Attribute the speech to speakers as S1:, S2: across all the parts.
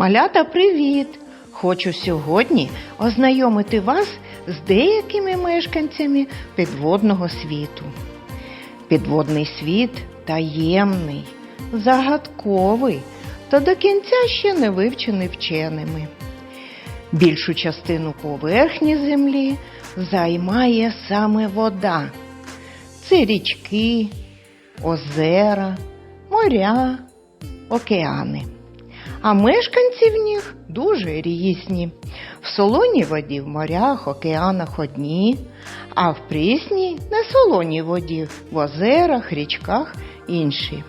S1: Малята, привіт! Хочу сьогодні ознайомити вас з деякими мешканцями підводного світу. Підводний світ таємний, загадковий та до кінця ще не вивчений вченими. Більшу частину поверхні землі займає саме вода. Це річки, озера, моря, океани. А мешканці в них дуже різні. В солоній воді в морях, океанах одні, а в прісній не солоній воді, в озерах, річках інші.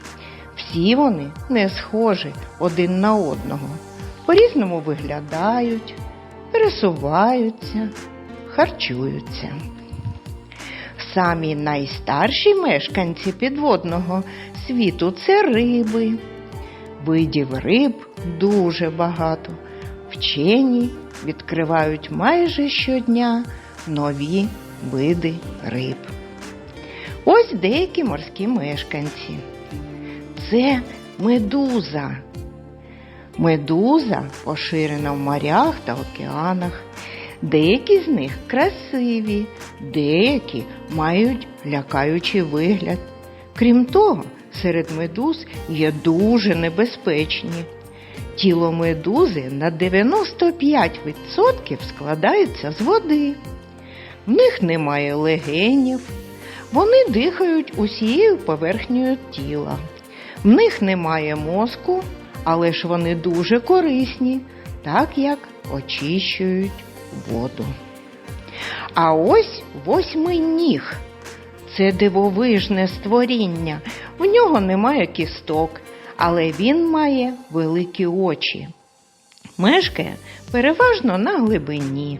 S1: Всі вони не схожі один на одного. По-різному виглядають, пересуваються, харчуються. Самі найстарші мешканці підводного світу це риби. Видів риб дуже багато. Вчені відкривають майже щодня нові види риб. Ось деякі морські мешканці. Це медуза. Медуза поширена в морях та океанах. Деякі з них красиві, деякі мають лякаючий вигляд. Крім того, серед медуз є дуже небезпечні. Тіло медузи на 95% складається з води. В них немає легенів, вони дихають усією поверхнею тіла. В них немає мозку, але ж вони дуже корисні, так як очищують воду. А ось восьминіг. Це дивовижне створіння. В нього немає кісток, але він має великі очі. Мешкає переважно на глибині.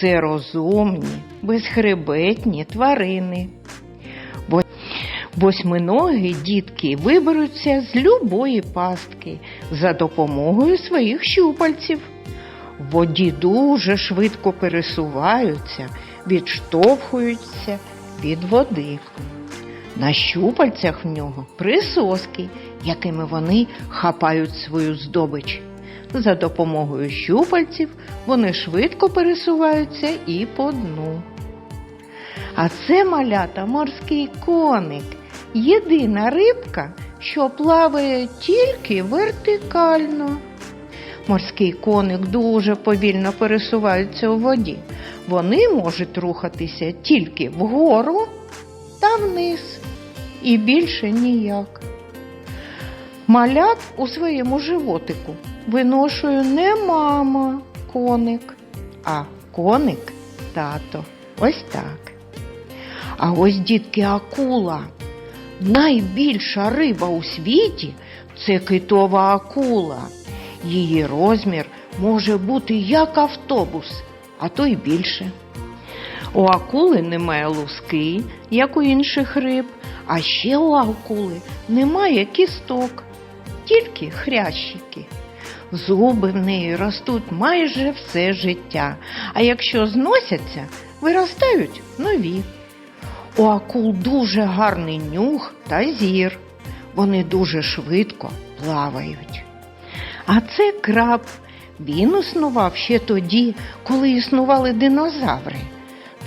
S1: Це розумні, безхребетні тварини. Во- Восьминогі дітки виберуться з любої пастки за допомогою своїх щупальців. В воді дуже швидко пересуваються, відштовхуються від води. На щупальцях в нього присоски, якими вони хапають свою здобич. За допомогою щупальців вони швидко пересуваються і по дну. А це малята морський коник. Єдина рибка, що плаває тільки вертикально. Морський коник дуже повільно пересуваються у воді. Вони можуть рухатися тільки вгору та вниз. І більше ніяк. Малят у своєму животику виношує не мама коник, а коник тато. Ось так. А ось дітки акула. Найбільша риба у світі це китова акула. Її розмір може бути як автобус, а то й більше. У акули немає луски, як у інших риб, а ще у акули немає кісток, тільки хрящики. Зуби в неї ростуть майже все життя, а якщо зносяться, виростають нові. У акул дуже гарний нюх та зір. Вони дуже швидко плавають. А це краб. Він існував ще тоді, коли існували динозаври.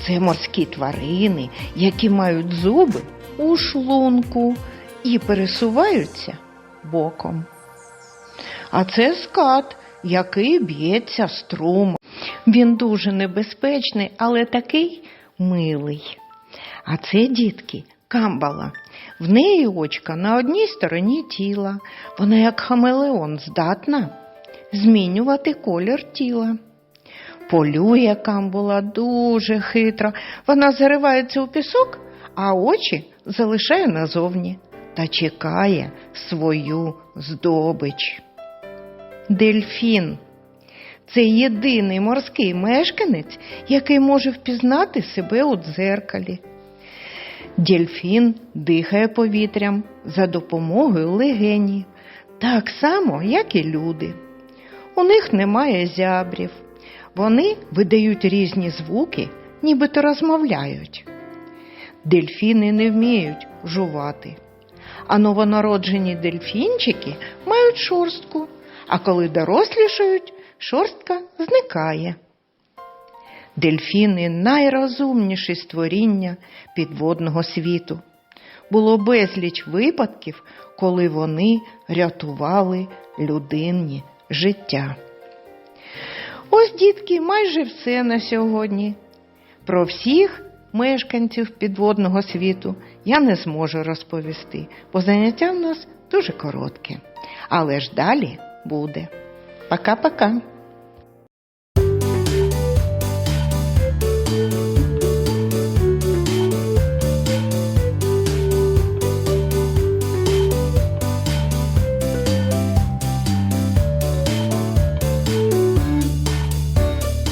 S1: Це морські тварини, які мають зуби у шлунку і пересуваються боком. А це скат, який б'ється струмом. Він дуже небезпечний, але такий милий. А це дітки камбала. В неї очка на одній стороні тіла. Вона, як хамелеон, здатна змінювати колір тіла. Полює камбула дуже хитро. Вона заривається у пісок, а очі залишає назовні та чекає свою здобич. Дельфін це єдиний морський мешканець, який може впізнати себе у дзеркалі. Дельфін дихає повітрям за допомогою легенів, так само, як і люди. У них немає зябрів. Вони видають різні звуки, нібито розмовляють. Дельфіни не вміють жувати, а новонароджені дельфінчики мають шорстку, а коли дорослішають, шорстка зникає. Дельфіни найрозумніші створіння підводного світу. Було безліч випадків, коли вони рятували людинні життя. Ось, дітки, майже все на сьогодні. Про всіх мешканців підводного світу я не зможу розповісти, бо заняття в нас дуже коротке. Але ж далі буде. Пока-пока.